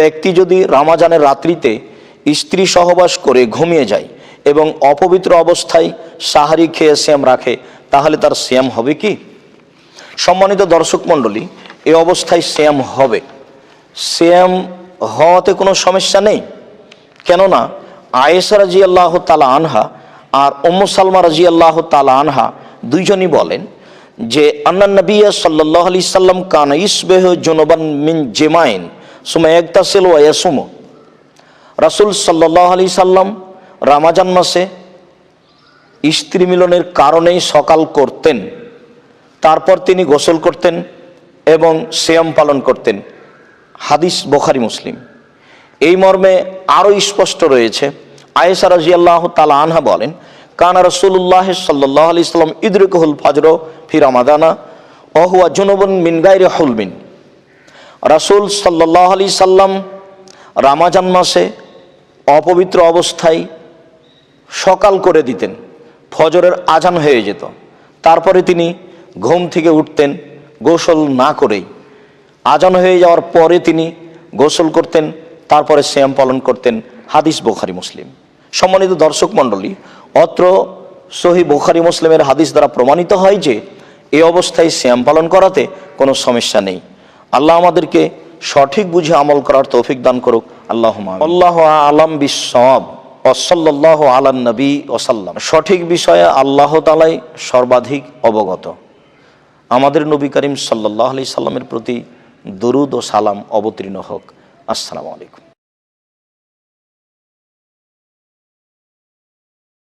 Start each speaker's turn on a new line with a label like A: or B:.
A: ব্যক্তি যদি রামাজানের রাত্রিতে স্ত্রী সহবাস করে ঘুমিয়ে যায় এবং অপবিত্র অবস্থায় সাহারি খেয়ে শ্যাম রাখে, তাহলে তার শ্যাম হবে কি? সম্মানিত দর্শক মণ্ডলী এই অবস্থায় শ্যাম হবে। শ্যাম হওয়াতে কোনো সমস্যা নেই। কেননা আয়েসা রাজি আল্লাহ তালা আনহা আর ওম্মু সালমা রাজি আল্লাহ তালা আনহা দুইজনই বলেন যে, আন্নান নবিয়া সাল্লাহ আলি সাল্লাম কান ইসবেহ জনবান মিন জেমাইন। সুমা একতাসেল ওয়াসুম রাসুল সাল্লাহ আলি সাল্লাম রামাজান মাসে স্ত্রী মিলনের কারণেই সকাল করতেন। তারপর তিনি গোসল করতেন এবং সেয়ম পালন করতেন। হাদিস বোখারি, মুসলিম। এই মর্মে আরও স্পষ্ট রয়েছে আয়েসা রাজি আল্লাহ তালা আনহা বলেন, কানা রসুল্লাহ সাল্লাহ আলি সাল্লাম ইদরিকহুল ফাজর ফিরামাদানা অহুয়া জুনবন মিন গাইরে হুলমিন। রাসুল সাল্লাহ আলি সাল্লাম রামাজান মাসে অপবিত্র অবস্থায় সকাল করে দিতেন, ফজরের আজান হয়ে যেত। তারপরে তিনি ঘুম থেকে উঠতেন, গোসল না করেই। আজান হয়ে যাওয়ার পরে তিনি গোসল করতেন, তারপরে শ্যাম পালন করতেন, হাদিস বোখারি, মুসলিম। সম্মানিত দর্শক মণ্ডলী, অত্র সহি বোখারি, মুসলিমের হাদিস দ্বারা প্রমাণিত হয় যে এ অবস্থায় শ্যাম পালন করাতে কোনো সমস্যা নেই। আল্লাহ আমাদেরকে সঠিক বুঝে আমল করার তৌফিক দান করুক। আল্লাহ আল্লাহ আলম বিসব অসল্লাহ আলান নবী ওসাল্লাম সঠিক বিষয়ে আল্লাহ তালাই সর্বাধিক অবগত। আমাদের নবী করিম সাল্লাহ আলি সাল্লামের প্রতি দরুদ ও সালাম অবতীর্ণ হোক। আসসালামু আলাইকুম।